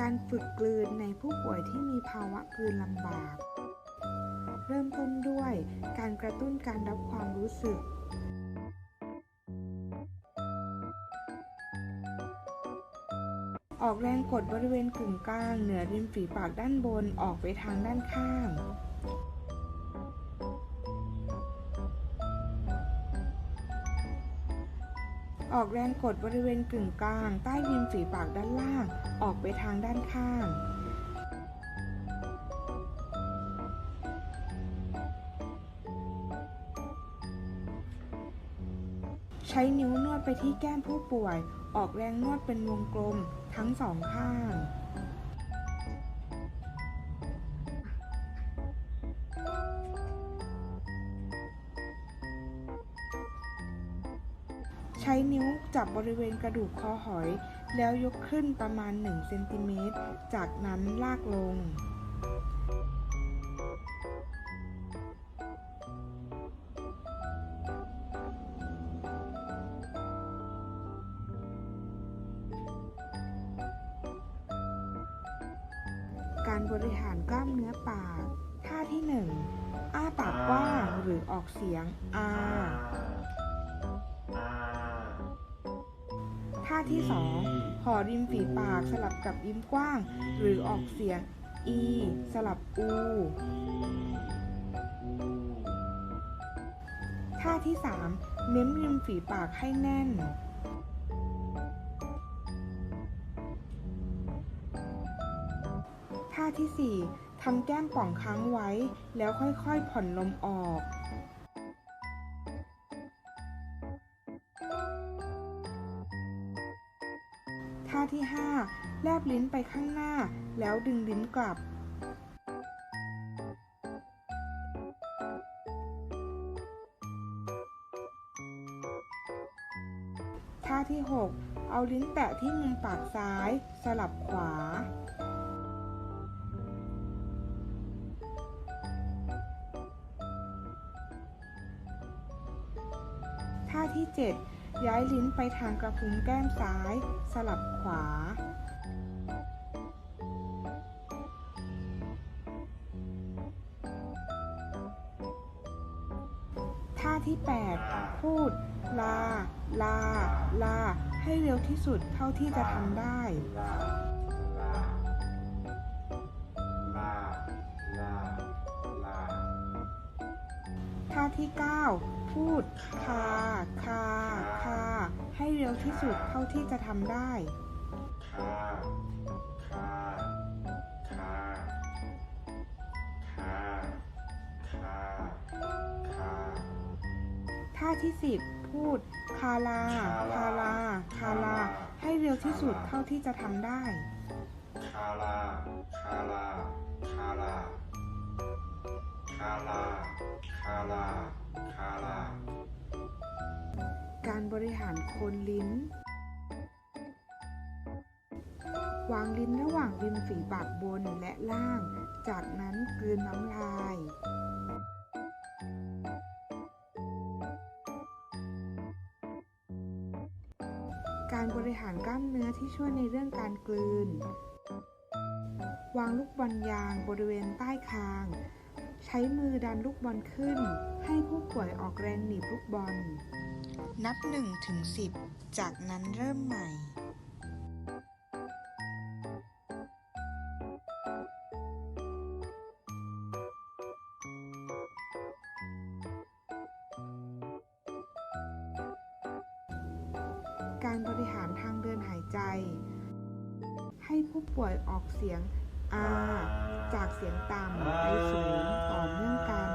การฝึกกลืนในผู้ป่วยที่มีภาวะกลืนลำบาก เริ่มต้นด้วยการกระตุ้นการรับความรู้สึก ออกแรงกดบริเวณกึ่งกลางเหนือริมฝีปากด้านบนออกไปทางด้านข้าง ออกแรงกดบริเวณกึ่งกลาง ใต้ริมฝีปากด้านล่าง ออกไปทางด้านข้างใช้นิ้วนวดไปที่แก้มผู้ป่วย ออกแรงนวดเป็นวงกลมทั้งสองข้าง ใช้นิ้วจับบริเวณกระดูกคอหอย แล้วยกขึ้นประมาณ 1 เซนติเมตร จากนั้นลากลง การบริหารกล้ามเนื้อปาก ท่าที่ 1 อ้าปากกว้างหรือออกเสียงอา ท่าที่2ห่อริมฝีปากสลับกับยิ้มกว้าง หรือออกเสียงอีสลับอูท่าที่3เม้มริมฝีปากให้แน่น ท่าที่4ทำแก้มป่องค้างไว้ แล้วค่อยๆผ่อนลมออก แลบลิ้นไปข้างหน้า แล้วดึงลิ้นกลับ ท่าที่ 6 เอาลิ้นแตะที่มุมปากซ้าย สลับขวาท่าที่ 7 ย้ายลิ้นไปทางกระพุ้งแก้มซ้าย สลับขวา ท่าที่ 8 พูด ลา ลา ลา ให้เร็วที่สุดเท่าที่จะทำได้ท่าที่ 9 พูดคาคาคาให้เร็วที่สุดเท่าที่จะทำได้คาคาคาคาคาคาท่าที่10พูดคาลาคาลาคาลาให้เร็วที่สุดเท่าที่จะทำได้คาลาคาลาคาลาคาลาคาลา การบริหารโคนลิ้น วางลิ้นระหว่างริมฝีปากบนและล่าง จากนั้นกลืนน้ำลาย การบริหารกล้ามเนื้อที่ช่วยในเรื่องการกลืน วางลูกบอลยางบริเวณใต้คาง ใช้มือดันลูกบอลขึ้น ให้ผู้ป่วยออกแรงหนีบลูกบอล นับ1ถึง10 จากนั้นเริ่มใหม่ การบริหารทางเดินหายใจ ให้ผู้ป่วยออกเสียงอาจากเสียงต่ำไปสูงต่อเนื่องกัน